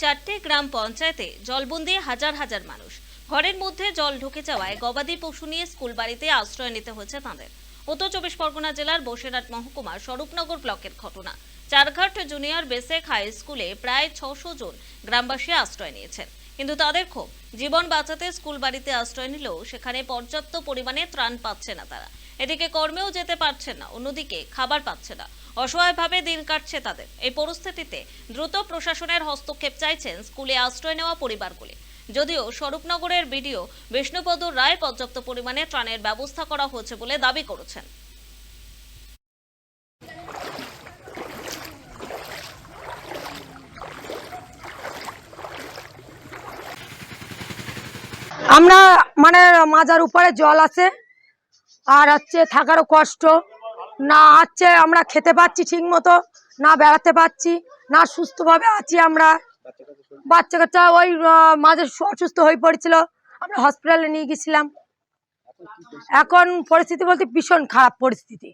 চারটে গ্রাম পঞ্চায়েতে জলবন্দি হাজার হাজার মানুষ। ঘরের মধ্যে জল ঢুকে যাওয়ায় গবাদি পশু নিয়ে স্কুল বাড়িতে আশ্রয় নিতে হয়েছে তাঁদের। উত্তর চব্বিশ পরগনা জেলার বসিরহাট মহকুমার স্বরূপনগর ব্লকের ঘটনা। চারঘাট জুনিয়র বেসেক হাই স্কুলে প্রায় ছশো জন গ্রামবাসী আশ্রয় নিয়েছেন। কিন্তু তাদের ক্ষোভ। জীবন বাঁচাতে স্কুল বাড়িতে আশ্রয় নিলেও সেখানে পর্যাপ্ত পরিমাণে ত্রাণ পাচ্ছে না তারা। এদিকে কর্মেও যেতে পারছে না, অন্যদিকে খাবার পাচ্ছে না। অসহায়ভাবে দিন কাটছে তাদের। এই পরিস্থিতিতে দ্রুত প্রশাসনের হস্তক্ষেপ চাইছেন স্কুলে আশ্রয় নেওয়া পরিবারগুলি। যদিও স্বরূপনগরের বিডিও বিষ্ণুপদ রায় পর্যাপ্ত পরিমাণে ত্রাণের ব্যবস্থা করা হয়েছে বলে দাবি করেছেন। আমরা মানে মাজার উপরে জল আছে, আর হচ্ছে থাকারও কষ্ট। না হচ্ছে আমরা খেতে পাচ্ছি ঠিক মতো না বেড়াতে পাচ্ছি, না সুস্থভাবে আছি আমরা। বাচ্চা কাচ্চা ওই মাঝে অসুস্থ হয়ে পড়েছিল, আমরা হসপিটালে নিয়ে গেছিলাম। এখন পরিস্থিতি বলতে ভীষণ খারাপ পরিস্থিতি।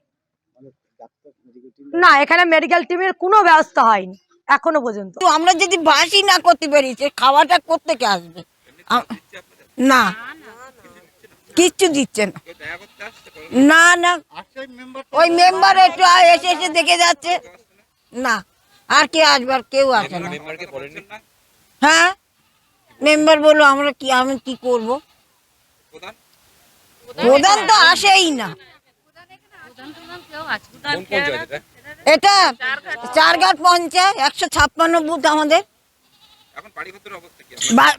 না, এখানে মেডিকেল টিমের কোনো ব্যবস্থা হয়নি, এখনও পর্যন্ত। আমরা যদি বাসই না করতে পারি খাওয়াটা করতে কে আসবে না। কিচ্ছু দিচ্ছে না। না না। ওই মেম্বার একটু এসে এসে দেখে যাচ্ছে। না আর কে আসবে আর কেউ আসে না। হ্যাঁ? মেম্বার বলল আমরা কি আমি কি করব? প্রধান তো আসেই না। এটা চারঘাট পঞ্চায়েত একশো ছাপ্পান্ন বুথ আমাদের। এখন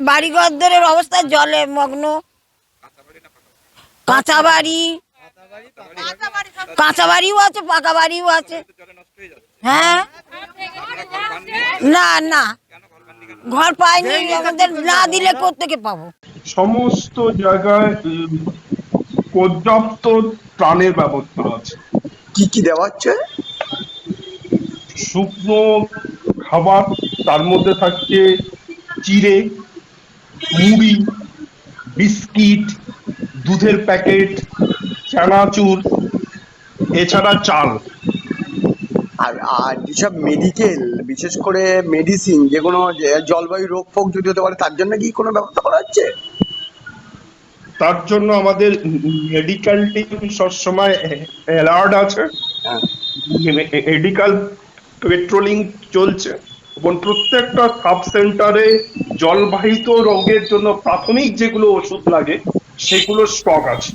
বাড়িঘরের অবস্থা জলে মগ্ন। কাঁচা বাড়ি কাঁচা বাড়িও আছে পাকা বাড়িও আছে জলে নষ্ট হয়ে যাচ্ছে। না না। ঘর পাইনি আমাদের না দিলে কোথেকে পাবো? সমস্ত জায়গায় পর্যাপ্ত ত্রাণের ব্যবস্থা আছে। কি কি দেওয়া হচ্ছে? শুকনো খাবার তার মধ্যে থাকছে চিড়ে মুড়ি বিস্কিট দুধের প্যাকেট চানাচুর এছাড়া চাল। আর আর যেসব মেডিকেল বিশেষ করে মেডিসিন যে কোনো জলবায়ু রোগ ফোগ যদি হতে পারে তার জন্য কি কোনো ব্যবস্থা করা হচ্ছে? তার জন্য আমাদের মেডিকেল টিম সবসময় অ্যালার্ট আছে। হ্যাঁ। মেডিকেল পেট্রোলিং চলছে। এবং প্রত্যেকটা সাব সেন্টারে জলবাহিত রোগের জন্য প্রাথমিক যেগুলো ওষুধ লাগে সেগুলোর স্টক আছে।